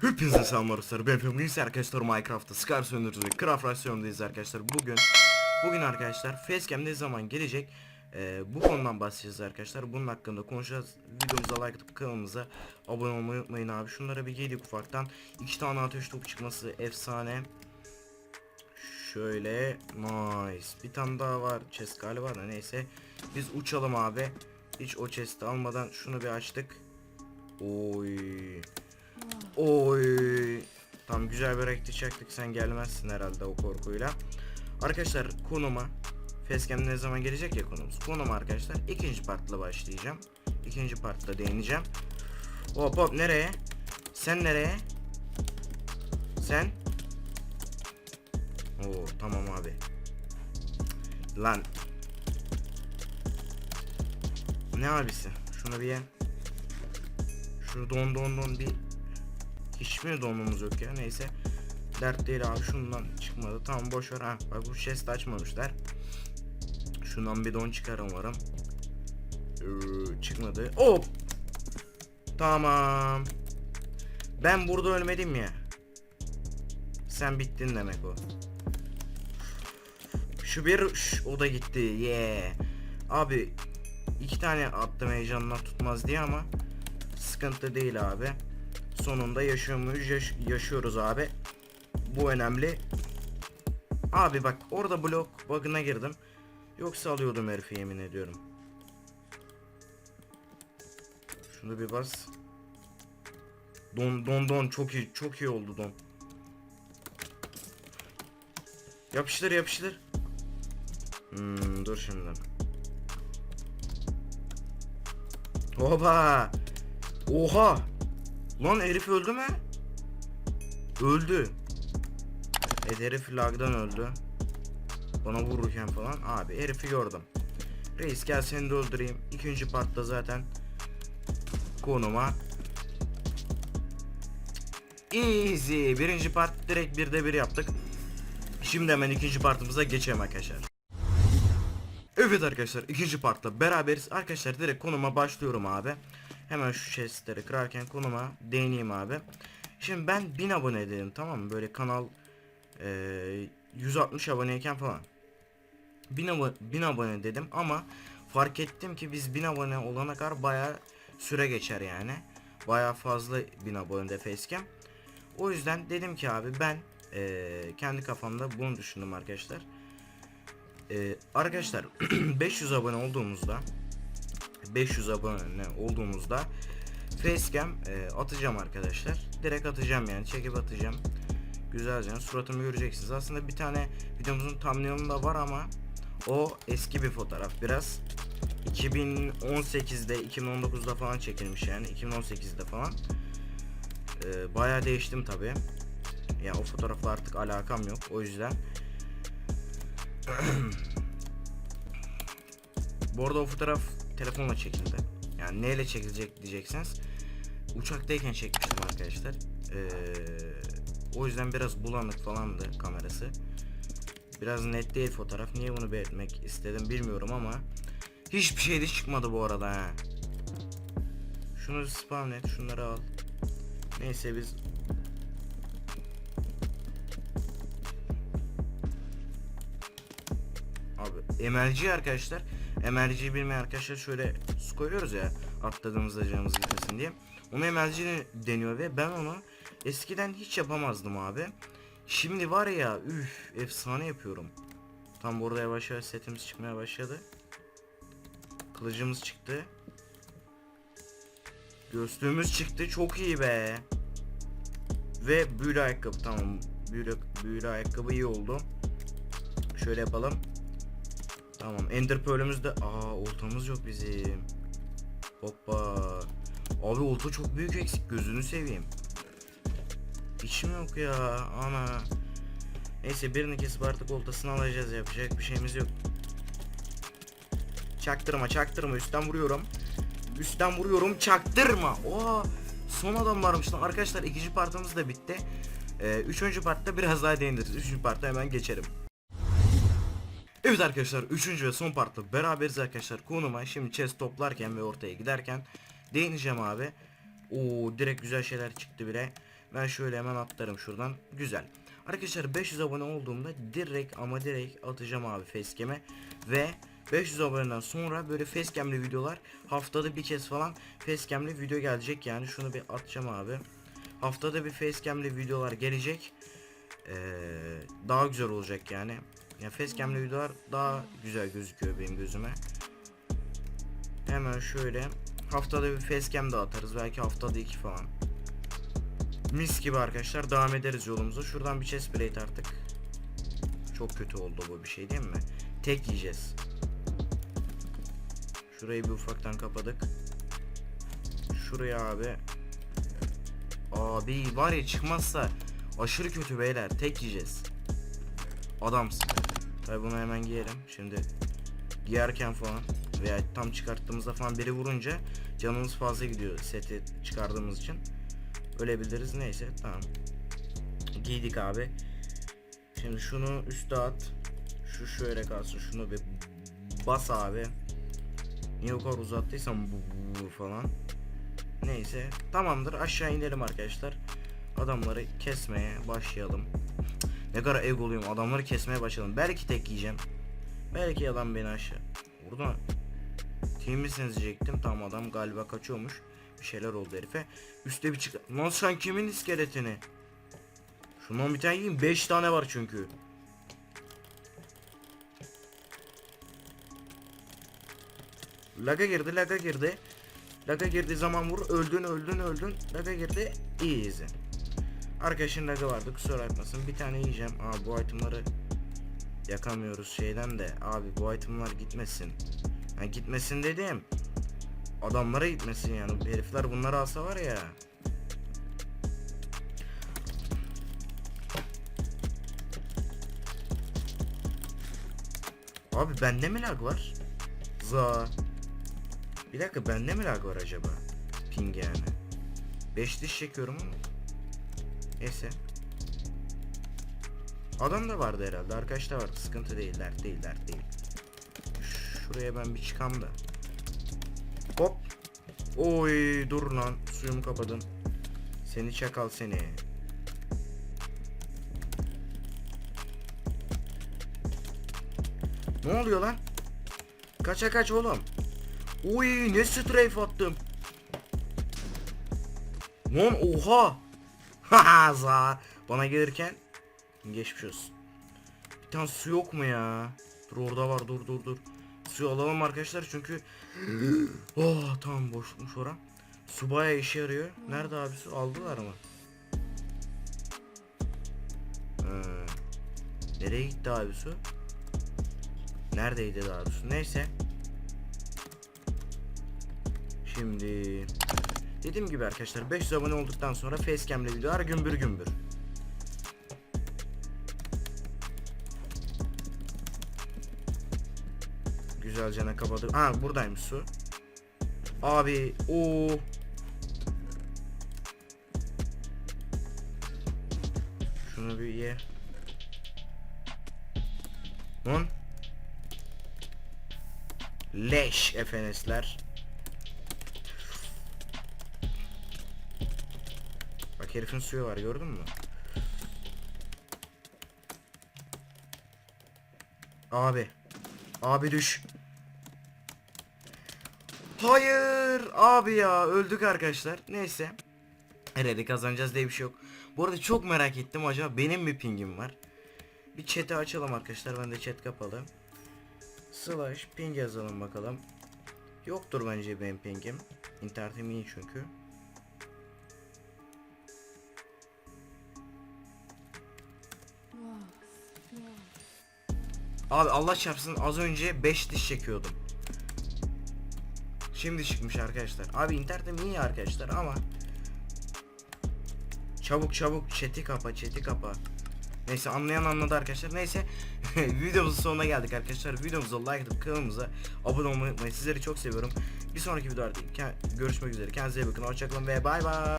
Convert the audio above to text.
Hepinize selamlar arkadaşlar. Ben Feminis arkadaşlar Minecraft'ta Scar söndürücü Craft rasyonundayız arkadaşlar. Bugün bugün arkadaşlar Facecam ne zaman gelecek? Ee, bu konudan bahsedeceğiz arkadaşlar. Bunun hakkında konuşacağız. Videomuza like atıp kanalımıza abone olmayı unutmayın abi. Şunlara bir yedik ufaktan. İki tane ateş topu çıkması efsane. Şöyle nice. Bir tane daha var. Chest galiba da neyse. Biz uçalım abi. Hiç o chest'i almadan şunu bir açtık. Oy. Oy. Tam güzel bir rekti çaktık. Sen gelmezsin herhalde o korkuyla. Arkadaşlar konuma Facecam ne zaman gelecek ya konumuz. Konum arkadaşlar ikinci partla başlayacağım. İkinci partta değineceğim. Hop hop nereye? Sen nereye? Sen? Oo tamam abi. Lan. Ne abisi? Şunu bir ye. Şu don don don bir hiç mi donumuz yok ya neyse. Dert değil abi şundan çıkmadı. Tamam boş ha. Bak bu chest açmamışlar. Şundan bir don çıkar umarım. Ee, çıkmadı. Hop. Tamam. Ben burada ölmedim ya. Sen bittin demek o. Şu bir şş, o da gitti. Yeah. Abi iki tane attım heyecanla tutmaz diye ama sıkıntı değil abi. Sonunda yaşıyor muyuz? Yaş- yaşıyoruz abi. Bu önemli. Abi bak orada blok bug'ına girdim. Yoksa alıyordum herifi yemin ediyorum. Şunu bir bas. Don don don çok iyi çok iyi oldu don. Yapıştır yapıştır. Hmm, dur şimdi. Oba. Oha. Lan herif öldü mü? Öldü. Evet herif lagdan öldü. Bana vururken falan. Abi herifi gördüm. Reis gel seni de öldüreyim. İkinci partta zaten konuma. Easy. Birinci part direkt birde bir yaptık. Şimdi hemen ikinci partımıza geçelim arkadaşlar. Evet arkadaşlar ikinci partla beraberiz. Arkadaşlar direkt konuma başlıyorum abi. Hemen şu chestleri kırarken konuma değineyim abi. Şimdi ben 1000 abone dedim tamam mı? Böyle kanal e, 160 aboneyken falan. 1000 abone, 1000 abone dedim ama fark ettim ki biz 1000 abone olana kadar baya süre geçer yani. Baya fazla 1000 abonede facecam. O yüzden dedim ki abi ben e, kendi kafamda bunu düşündüm arkadaşlar. E, arkadaşlar 500 abone olduğumuzda 500 abone olduğumuzda facecam e, atacağım arkadaşlar. Direkt atacağım yani çekip atacağım. Güzelce suratımı göreceksiniz. Aslında bir tane videomuzun thumbnail'ında var ama o eski bir fotoğraf biraz. 2018'de 2019'da falan çekilmiş yani 2018'de falan. E, bayağı değiştim tabi. Ya o fotoğrafla artık alakam yok o yüzden. Bu arada o fotoğraf telefonla çekildi. Yani neyle çekilecek diyeceksiniz. Uçaktayken çekmiştim arkadaşlar. Ee, o yüzden biraz bulanık falandı kamerası. Biraz net değil fotoğraf. Niye bunu belirtmek istedim bilmiyorum ama hiçbir şey de çıkmadı bu arada ha. Şunu spawn et, şunları al. Neyse biz Abi MLG arkadaşlar. MLG'yi bilmeyen arkadaşlar şöyle su koyuyoruz ya atladığımızda canımız gitmesin diye. Onu MLG deniyor ve ben onu eskiden hiç yapamazdım abi. Şimdi var ya üf efsane yapıyorum. Tam burada yavaş yavaş setimiz çıkmaya başladı. Kılıcımız çıktı. Göğüslüğümüz çıktı çok iyi be. Ve büyülü ayakkabı tamam. Büyülü, büyülü ayakkabı iyi oldu. Şöyle yapalım. Tamam Ender Pearl'ümüz de aa oltamız yok bizim. Hoppa. Abi olta çok büyük eksik gözünü seveyim. İçim yok ya ana. Neyse birini kesip artık oltasını alacağız yapacak bir şeyimiz yok. Çaktırma çaktırma üstten vuruyorum. Üstten vuruyorum çaktırma. Oha son adam varmış lan. Arkadaşlar ikinci partımız da bitti. Ee, üçüncü partta biraz daha değiniriz. Üçüncü partta hemen geçelim. Evet arkadaşlar 3. ve son partta beraberiz arkadaşlar konuma şimdi chest toplarken ve ortaya giderken değineceğim abi. Oo direkt güzel şeyler çıktı bile. Ben şöyle hemen atlarım şuradan. Güzel. Arkadaşlar 500 abone olduğumda direkt ama direkt atacağım abi facecam'e ve 500 aboneden sonra böyle facecam'li videolar haftada bir kez falan facecam'li video gelecek yani şunu bir atacağım abi. Haftada bir facecam'li videolar gelecek. Ee, daha güzel olacak yani. Ya facecam'li videolar daha güzel gözüküyor benim gözüme. Hemen şöyle haftada bir facecam da atarız belki haftada iki falan. Mis gibi arkadaşlar devam ederiz yolumuza. Şuradan bir chest plate artık. Çok kötü oldu bu bir şey değil mi? Tek yiyeceğiz. Şurayı bir ufaktan kapadık. Şuraya abi. Abi var ya çıkmazsa aşırı kötü beyler. Tek yiyeceğiz. Adamsın. Tabi bunu hemen giyelim. Şimdi giyerken falan veya tam çıkarttığımızda falan biri vurunca canımız fazla gidiyor seti çıkardığımız için. Ölebiliriz neyse tamam. Giydik abi. Şimdi şunu üste at. Şu şöyle kalsın. Şunu bir bas abi. Niye o kadar uzattıysam bu, bu- bu falan. Neyse tamamdır aşağı inelim arkadaşlar. Adamları kesmeye başlayalım. Ne kadar egoluyum adamları kesmeye başlayalım. Belki tek yiyeceğim. Belki adam beni aşağı. Burada team misiniz diyecektim. Tamam adam galiba kaçıyormuş. Bir şeyler oldu herife. Üste bir çık. Lan sen kimin iskeletini? Şundan bir tane yiyeyim. 5 tane var çünkü. Laga girdi, laga girdi. Laga girdi zaman vur. Öldün, öldün, öldün. Laga girdi. Easy. Arkadaşın lagı vardı kusura bakmasın. Bir tane yiyeceğim. Aa bu itemları yakamıyoruz şeyden de. Abi bu itemlar gitmesin. Yani gitmesin dedim. Adamlara gitmesin yani. Herifler bunları alsa var ya. Abi bende mi lag var? Za. Bir dakika bende mi lag var acaba? Ping yani. 5 diş çekiyorum ama. Neyse. Adam da vardı herhalde. Arkadaş da vardı. Sıkıntı değil. Dert değil. Dert değil. Şuraya ben bir çıkam da. Hop. Oy dur lan. Suyumu kapadın. Seni çakal seni. Ne oluyor lan? Kaça kaç oğlum. Uy ne strafe attım. Lan oha. Haha. Bana gelirken geçmiş olsun. Bir tane su yok mu ya? Dur orada var dur dur dur. Suyu alalım arkadaşlar çünkü Oh tamam boşmuş ora. Su bayağı işe yarıyor. Nerede abi su? Aldılar mı? Ha. Nereye gitti abi su? Neredeydi daha doğrusu? Neyse. Şimdi dediğim gibi arkadaşlar 500 abone olduktan sonra facecam'le videolar gümbür gümbür. Güzelce ne kapadık. Ha buradaymış su. Abi o Şunu bir ye. Lan. Leş efenesler. Herifin suyu var gördün mü? Abi. Abi düş. Hayır abi ya öldük arkadaşlar. Neyse. Herhalde kazanacağız diye bir şey yok. Bu arada çok merak ettim acaba benim mi pingim var? Bir chat'i açalım arkadaşlar. Ben de chat kapalı. Slash ping yazalım bakalım. Yoktur bence benim pingim. İnternetim iyi çünkü. Abi Allah çarpsın az önce 5 diş çekiyordum. Şimdi çıkmış arkadaşlar. Abi internetim iyi arkadaşlar ama Çabuk çabuk chat'i kapa chat'i kapa. Neyse anlayan anladı arkadaşlar. Neyse videomuzun sonuna geldik arkadaşlar. Videomuza like atıp kanalımıza abone olmayı unutmayın. Sizleri çok seviyorum. Bir sonraki videoda görüşmek üzere. Kendinize iyi bakın. Hoşçakalın ve bay bay.